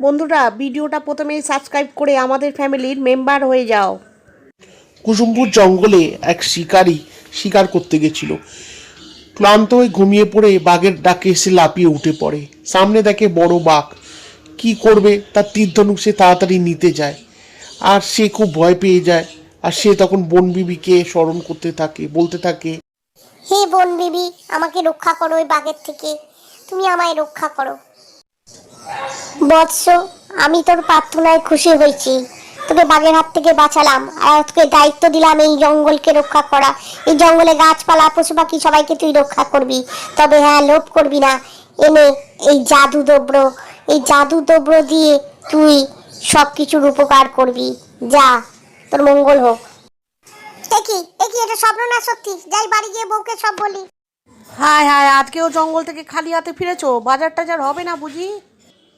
বন্ধুরা ভিডিওটা প্রথমেই সাবস্ক্রাইব করে আমাদের ফ্যামিলির মেম্বার হয়ে যাও। কুসুমপুর জঙ্গলে এক শিকারী শিকার করতে গেছিল। ক্লান্ত হয়ে ঘুমিয়ে পড়ে বাঘের ডাকে এসে লাপিয়ে উঠে পড়ে। সামনে দেখে বড় বাঘ। কি করবে? তার তীর ধনুক সে তাড়াতাড়ি নিতে যায়। আর সে খুব ভয় পেয়ে যায়। আর সে তখন বনবিবিকে স্মরণ করতে থাকে বলতে থাকে হে বোন বিবি আমাকে রক্ষা করো ওই বাঘের থেকে। তুমি আমায় রক্ষা করো। বৎস আমি তোর প্রার্থনায় খুশি হয়েছি। তোকে বাঘের হাত থেকে বাঁচালাম আর তোকে দায়িত্ব দিলাম এই জঙ্গলকে রক্ষা করা। এই জঙ্গলে গাছপালা পশু পাখি সবাইকে তুই রক্ষা করবি। তবে হ্যাঁ লোভ করবি না। এনে এই জাদু দ্রব্য এই জাদু দ্রব্য দিয়ে তুই সব কিছুর উপকার করবি। যা তোর মঙ্গল হোক। দেখি দেখি এটা স্বপ্ন না সত্যি? যাই বাড়ি গিয়ে বউকে সব বলি। হায় হায় আজকেও জঙ্গল থেকে খালি হাতে ফিরেছো? বাজার টাজার হবে না বুঝি?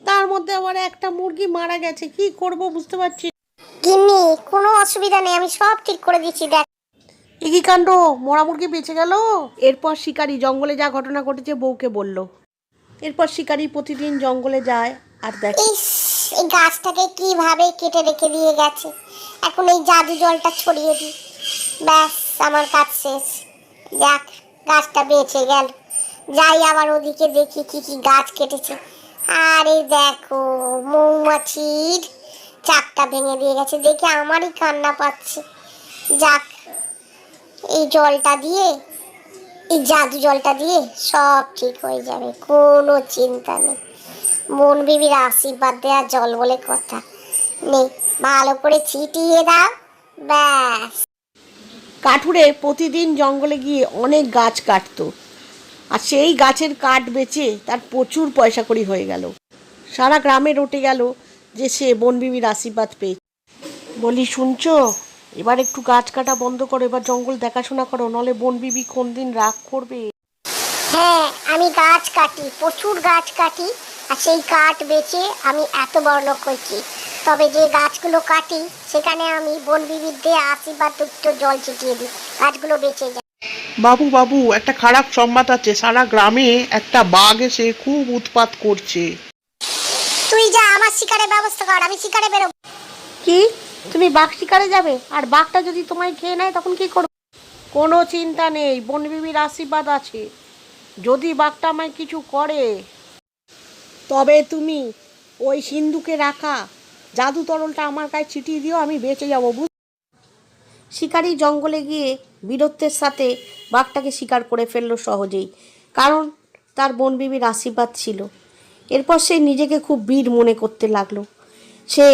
তার মধ্যে আবার একটা মুরগি মারা গেছে। কি করব বুঝতে পারছি। গিন্নি কোনো অসুবিধা নেই আমি সব ঠিক করে দিচ্ছি দেখ। এ কি কাণ্ড? মরা মুরগি বেঁচে গেল? এরপর শিকারি জঙ্গলে যা ঘটনা ঘটেছে বউকে বলল। এরপর শিকারি প্রতিদিন জঙ্গলে যায় আর দেখে। ইস এই গাছটাকে কীভাবে কেটে রেখে দিয়ে গেছে? এখন এই জাদু জলটা ছড়িয়ে দিই। ব্যাস আমার কাজ শেষ। যাক গাছটা বেঁচে গেল। যাই আবার ওদিকে দেখি কি কি গাছ কেটেছে। আরে দেখো, মৌমাছির চাকটা ভেঙে দিয়ে গেছে। দেখে আমারই কান্না পাচ্ছে। যাক, এই জলটা দিয়ে, এই জাদু জলটা দিয়ে সব ঠিক হয়ে যাবে, কোনো চিন্তা নেই। মন বিবির আশীর্বাদ দেওয়া জল বলে কথা নেই। ভালো করে ছিটিয়ে দাও, ব্যাস। কাঠুরে প্রতিদিন জঙ্গলে গিয়ে অনেক গাছ কাটতো। আর সেই গাছের কাঠ বেচে তার প্রচুর পয়সা করি হয়ে গেল। সারা গ্রামে রটে গেল যে সে বনবিবির আশীর্বাদ পেয়েছে। বলি, শুনছো? এবার একটু গাছ কাটা বন্ধ করো, এবার জঙ্গল দেখাশোনা করো, নলে বনবিবি কোন দিন রাগ করবে? হ্যাঁ আমি গাছ কাটি, প্রচুর গাছ কাটি, আর সেই কাঠ বেচে আমি এত বড় লোক হয়েছি। তবে যে গাছগুলো কাটি, সেখানে আমি বনবিবির দিয়ে আশীর্বাদ জল ছিটিয়ে দিই, গাছগুলো বেঁচে যায়। বাবু বাবু একটা খারাপ সংবাদ আছে। সারা গ্রামে একটা বাঘ এসে খুব উৎপাত করছে। তুই যা আমার শিকারের ব্যবস্থা কর আমি শিকারে বেরোবো। কি? তুমি বাঘ শিকারে যাবে? আর বাঘটা যদি তোমায় খেয়ে নেয় তখন কি করবে? কোনো চিন্তা নেই বনবিবির আশীর্বাদ আছে। যদি বাঘটা আমায় কিছু করে তবে তুমি ওই সিন্ধুকে রাখা। জাদু তরলটা আমার গায়ে ছিটিয়ে দিও আমি বেঁচে যাব বুঝ শিকারি জঙ্গলে গিয়ে বীরত্বের সাথে বাঘটাকে শিকার করে ফেলল সহজেই, কারণ তার বনবিবির আশীর্বাদ ছিল। এরপর সে নিজেকে খুব বীর মনে করতে লাগল। সে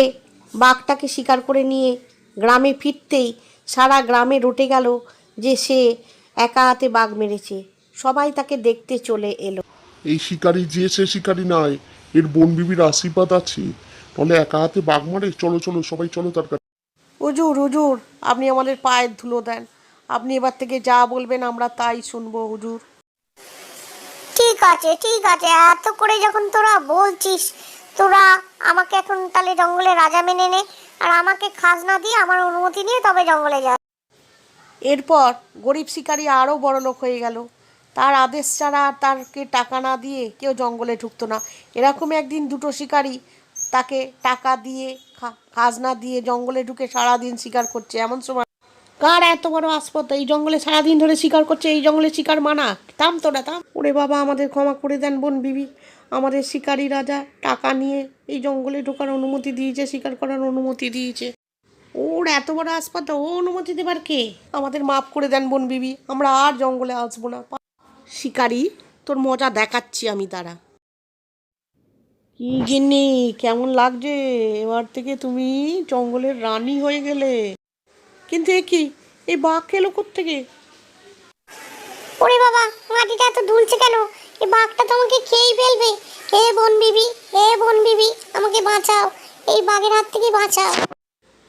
বাঘটাকে শিকার করে নিয়ে গ্রামে ফিরতেই সারা গ্রামে রটে গেল যে সে একা হাতে বাঘ মেরেছে। সবাই তাকে দেখতে চলে এলো। এই শিকারি যে সে শিকারি নয়, এর বন বিবির আশীর্বাদ আছে। তাহলে একা হাতে বাঘ মারে? চলো চলো, সবাই চলো তার কাছে। হুজুর হুজুর আপনি আমাদের পায়ের ধুলো দেন। আপনি এবার থেকে যা বলবেন আমরা তাই শুনব হুজুর। ঠিক আছে ঠিক আছে এত করে যখন তোরা বলছিস তোরা আমাকে এখন তাহলে জঙ্গলে রাজা মেনে নে আর আমাকে খাজনা দিয়ে আমার অনুমতি নিয়ে তবে জঙ্গলে যা। এরপর গরিব শিকারী আরও বড় লোক হয়ে গেল। তার আদেশ ছাড়া আর তারকে টাকা না দিয়ে কেউ জঙ্গলে ঢুকতো না। এরকম একদিন দুটো শিকারী তাকে টাকা দিয়ে খাজনা দিয়ে জঙ্গলে ঢুকে সারাদিন শিকার করছে, এমন সময় কার এত বড় আসপত? এই জঙ্গলে সারাদিন ধরে শিকার করছে, এই জঙ্গলে শিকার মানা? থাম তোরা থাম। ওরে বাবা, আমাদের ক্ষমা করে দেন বোন বিবি। আমাদের শিকারী রাজা টাকা নিয়ে এই জঙ্গলে ঢোকার অনুমতি দিয়েছে, শিকার করার অনুমতি দিয়েছে। ওর এত বড় হাসপাতাল ও অনুমতি দেবার কে? আমাদের মাফ করে দেন বোন বিবি, আমরা আর জঙ্গলে আসব না। শিকারি, তোর মজা দেখাচ্ছি আমি তারা। কি গিন্নি কেমন লাগছে? এবার থেকে তুমি জঙ্গলের রানী হয়ে গেলে। কিন্তু এ কি? এই বাঘ খেলো থেকে ওরে বাবা মাটিটা এত দুলছে কেন? এই বাঘটা তো আমাকে খেয়েই ফেলবে। হে বোন বিবি হে বোন বিবি আমাকে বাঁচাও। এই বাঘের হাত থেকে বাঁচাও।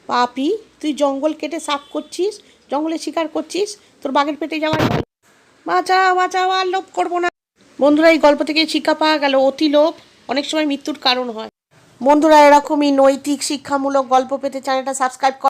পাপি তুই জঙ্গল কেটে সাফ করছিস জঙ্গলে শিকার করছিস তোর বাঘের পেটে যাওয়ার। বাঁচাও বাঁচাও আর লোভ করব না। বন্ধুরা এই গল্প থেকে শিক্ষা পাওয়া গেল। অতি লোভ অনেক সময় মৃত্যুর কারণ হয়। বন্ধুরা এরকমই নৈতিক শিক্ষামূলক গল্প পেতে চ্যানেলটা সাবস্ক্রাইব কর